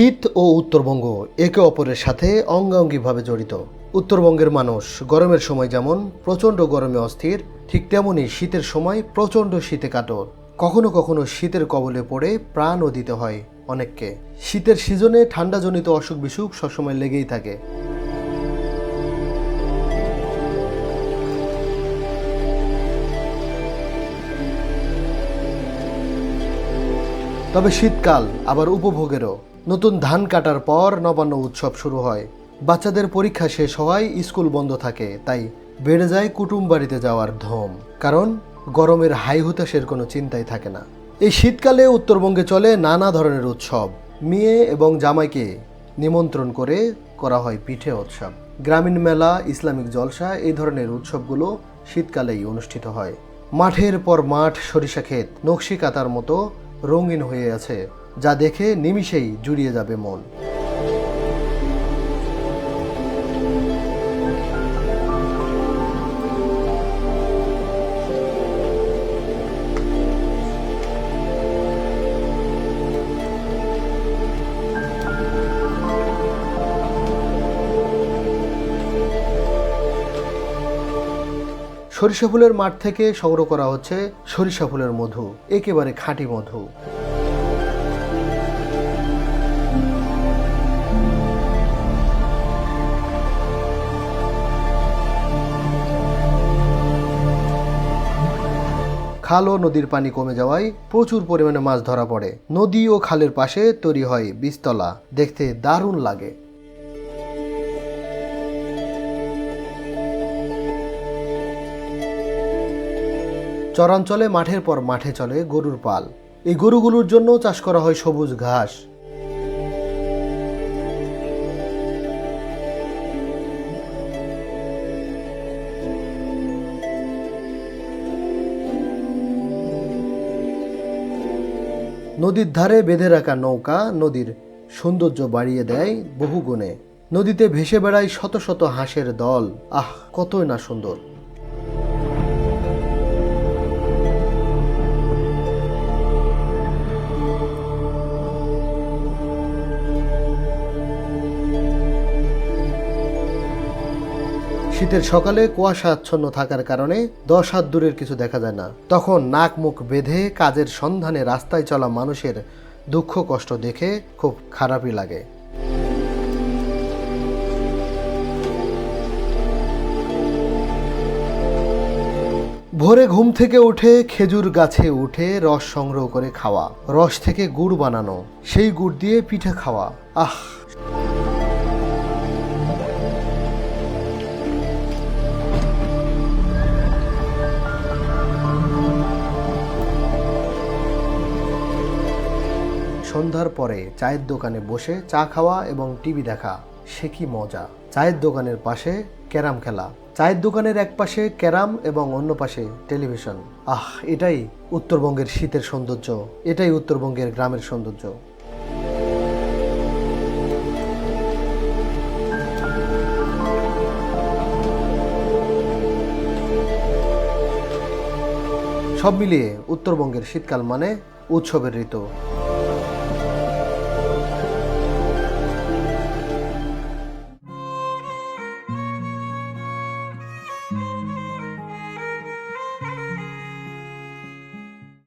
শীত ও উত্তরবঙ্গ একে অপরের সাথে অঙ্গাঙ্গিভাবে জড়িত। উত্তরবঙ্গের মানুষ গরমের সময় যেমন প্রচণ্ড গরমে অস্থির, ঠিক তেমনই শীতের সময় প্রচণ্ড শীতে কাতর। কখনো কখনো শীতের কবলে পড়ে প্রাণও দিতে হয় অনেককে। শীতের সিজনে ঠান্ডাজনিত অসুখ বিসুখ সবসময় লেগেই থাকে। তবে শীতকাল আবার উপভোগেরও নতুন ধান কাটার পর নবান্ন উৎসব শুরু হয়। বাচ্চাদের পরীক্ষা শেষ হওয়ায় স্কুল বন্ধ থাকে, তাই বেড়ে যায় কুটুম বাড়িতে যাওয়ার ধম। কারণ গরমের হাই হুতাশের কোনো চিন্তাই থাকে না। এই শীতকালে উত্তরবঙ্গে চলে নানা ধরনের উৎসব। মেয়ে এবং জামাইকে নিমন্ত্রণ করে করা হয় পিঠে উৎসব। গ্রামীণ মেলা, ইসলামিক জলসা এই ধরনের উৎসবগুলো শীতকালেই অনুষ্ঠিত হয়। মাঠের পর মাঠ, সরিষা ক্ষেত, নকশি কাতার মতো রঙিন হয়ে আছে যা দেখে নিমিষেই জুড়িয়ে যাবে মন। সরিষা ফুলের মাঠ থেকে সংগ্রহ করা হচ্ছে সরিষা ফুলের মধু, একেবারে খাঁটি মধু। খাল ও নদীর পানি কমে যাওয়ায় প্রচুর পরিমাণে মাছ ধরা পড়ে। নদী ও খালের পাশে তৈরি হয় বীজতলা। দেখতে দারুণ লাগে। চরাঞ্চলে মাঠের পর মাঠে চলে গরুর পাল। এই গরুগুলোর জন্য চাষ করা হয় সবুজ ঘাস। নদীর ধারে বেঁধে রাখা নৌকা নদীর সৌন্দর্য বাড়িয়ে দেয় বহুগুণে। নদীতে ভেসে বেড়ায় শত শত হাঁসের দল। আহ, কতই না সুন্দর। শীতের সকালে কুয়াশা আচ্ছন্ন থাকার কারণে দশ হাত দূরের কিছু দেখা যায় না। তখন নাক মুখ বেঁধে কাজের সন্ধানে রাস্তায় চলা মানুষের দুঃখ কষ্ট দেখে খুব খারাপই লাগে। ভোরে ঘুম থেকে উঠে খেজুর গাছে উঠে রস সংগ্রহ করে খাওয়া, রস থেকে গুড় বানানো, সেই গুড় দিয়ে পিঠে খাওয়া। আহ! সন্ধ্যার পরে চায়ের দোকানে বসে চা খাওয়া এবং টিভি দেখা, সে কি মজা। চায়ের দোকানের পাশে ক্যারাম খেলা। চায়ের দোকানের এক পাশে ক্যারাম এবং অন্য পাশে টেলিভিশন। আহ, এটাই উত্তরবঙ্গের শীতের সৌন্দর্য। এটাই উত্তরবঙ্গের গ্রামের সৌন্দর্য। সব মিলিয়ে উত্তরবঙ্গের শীতকাল মানে উৎসবের ঋতু।